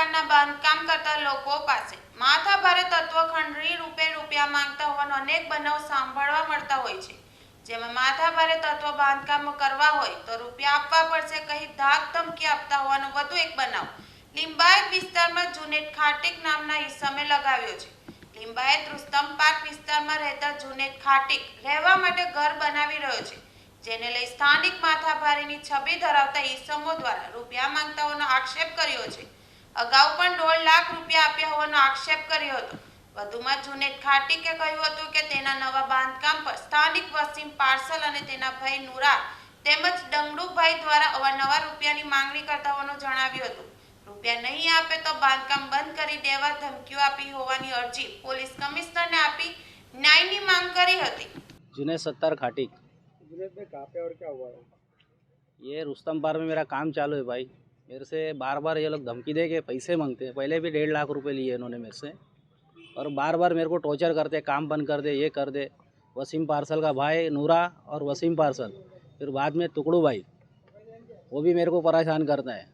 મકાનના બાંધકામ કરતા લોકો પાસે. માથાભારે તત્વ ખંડણી રૂપે રૂપિયા માંગતા હોવાનો અનેક બનાવ સાંભળવા મળતા હોય છે. જેમાં માથાભારે તત્વ બાંધકામો કરવા હોય તો રૂપિયા આપવા પડશે કહી ધાક ધમકી આપતા હોવાનો વધુ એક બનાવ. લિંબાયત વિસ્તારમાં જુનેટ ખાટીક નામના ઈસમે લગાવ્યો છે. લિંબાયત રુસ્તમ પાર્ક વિસ્તારમાં રહેતા જુનેટ ખાટીક રહેવા માટે ઘર બનાવી રહ્યો છે. જેને લઈ સ્થાનિક માથાભારીની છબી ધરાવતા ઈસમો દ્વારા રૂપિયા માંગતાઓનો આક્ષેપ કર્યો છે. અગાઉ પણ દોઢ લાખ રૂપિયા આપ્યા હોવાનો આક્ષેપ કર્યો હતો વધુમાં જુનેદ ખાટીકે કહ્યું હતું કે તેના નવા બાંધકામ પર સ્થાનિક વસીમ પાર્સલ અને તેના ભાઈ નુરા તેમજ ડંગડુભાઈ દ્વારા અવારનવાર રૂપિયાની માંગણી કરતા હોવાનું જણાવ્યું હતું રૂપિયા નહીં આપે તો બાંધકામ બંધ કરી દેવા ધમકીઓ આપી હોવાની અરજી પોલીસ કમિશનરને આપી ન્યાયની માંગ કરી હતી जुनेद सत्तर खाटिक जुनेद में कहाँ पे और क्या हुआ है ये रुस्तम पार में मेरा काम चालू है भाई मेरे से बार बार ये लोग धमकी दे के पैसे मांगते हैं। पहले भी डेढ़ लाख रुपए लिए इन्होंने मेरे से। और बार बार मेरे को टॉर्चर करते काम बंद कर दे, ये कर दे। वसीम पार्सल का भाई नूरा और वसीम पार्सल, फिर बाद में टुकड़ू भाई, वो भी मेरे को परेशान करता है।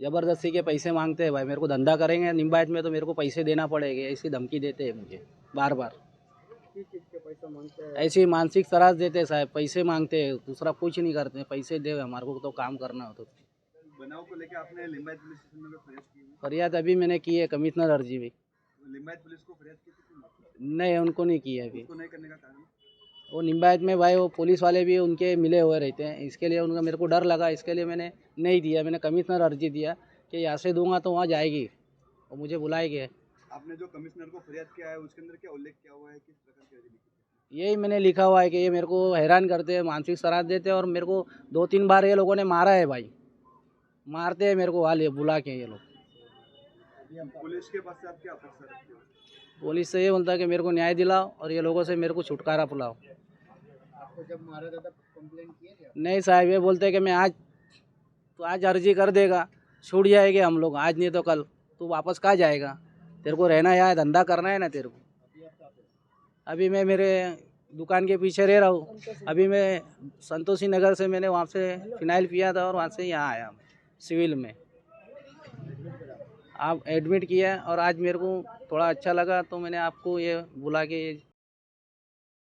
ज़बरदस्ती के पैसे मांगते हैं भाई, मेरे को धंधा करेंगे, निम्बायत में तो मेरे को पैसे देना पड़ेगा, ऐसी धमकी देते हैं मुझे बार बार ऐसी मानसिक त्रास देते हैं साहब, पैसे मांगते हैं, दूसरा कुछ नहीं करते, पैसे दे, हमारे को तो काम करना हो तो। बनाव को लेकर आपने लिंबायत पुलिस स्टेशन में फरियाद की फरियाद अभी मैंने की है कमिश्नर अर्जी लिंबायत पुलिस को फरियाद की थी नहीं? उनको नहीं की है अभी नहीं करने का कारण? वो निम्बायत में भाई वो पुलिस वाले भी उनके मिले हुए रहते हैं। इसके लिए उनका मेरे को डर लगा इसके लिए मैंने नहीं दिया। मैंने कमिश्नर अर्जी दिया कि यहाँ से दूँगा तो वहाँ जाएगी। और मुझे बुलाएगी आपने जो कमिश्नर को फरियाद किया है उसके अंदर क्या उल्लेख किया हुआ है? किस प्रकार की अर्जी यही मैंने लिखा हुआ है कि ये मेरे को हैरान करते हैं मानसिक सराहत देते हैं और मेरे को दो तीन बार ये लोगों ने मारा है भाई। मारते हैं मेरे को वाले बुला के ये लोग। पुलिस के पास से आप क्या अपेक्षा रखते हो? पुलिस से ये बोलता है कि मेरे को न्याय दिलाओ और ये लोगों से मेरे को छुटकारा पुलाओ आपको जब मारा था तब कंप्लेन किए थे नहीं साहब ये बोलते हैं कि मैं आज तो आज अर्जी कर देगा छूट जाएँगे हम लोग आज नहीं तो कल। तू वापस कहाँ जाएगा? तेरे को रहना है धंधा करना है ना तेरे को। अभी मैं मेरे दुकान के पीछे रह रहा हूँ। अभी मैं संतोषी नगर से मैंने वहाँ से फिनाइल पिया था और वहाँ से यहाँ आया सिविल में। आप एडमिट किया और आज मेरे को थोड़ा अच्छा लगा तो मैंने आपको ये बुला के